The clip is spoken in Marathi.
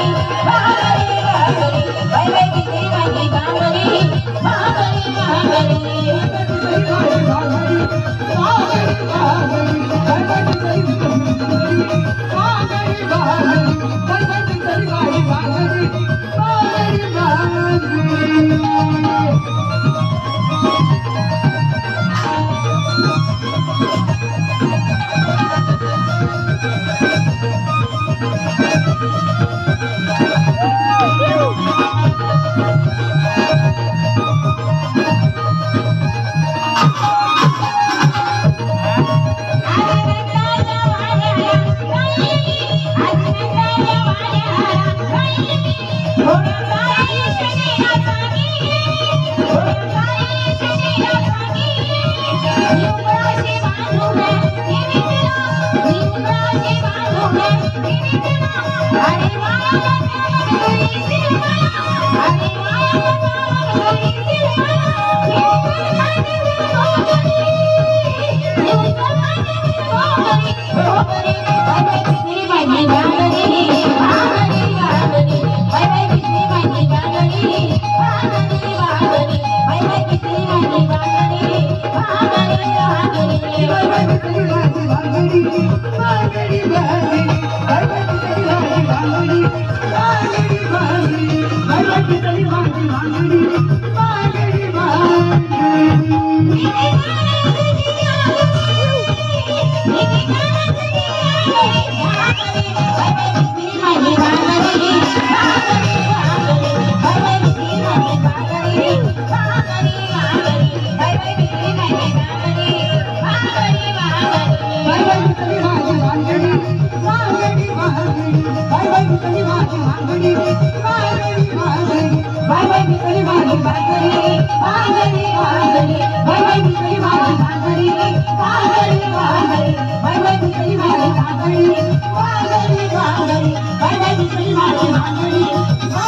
Bye. ありがとう बांगडी बांगडी Bye.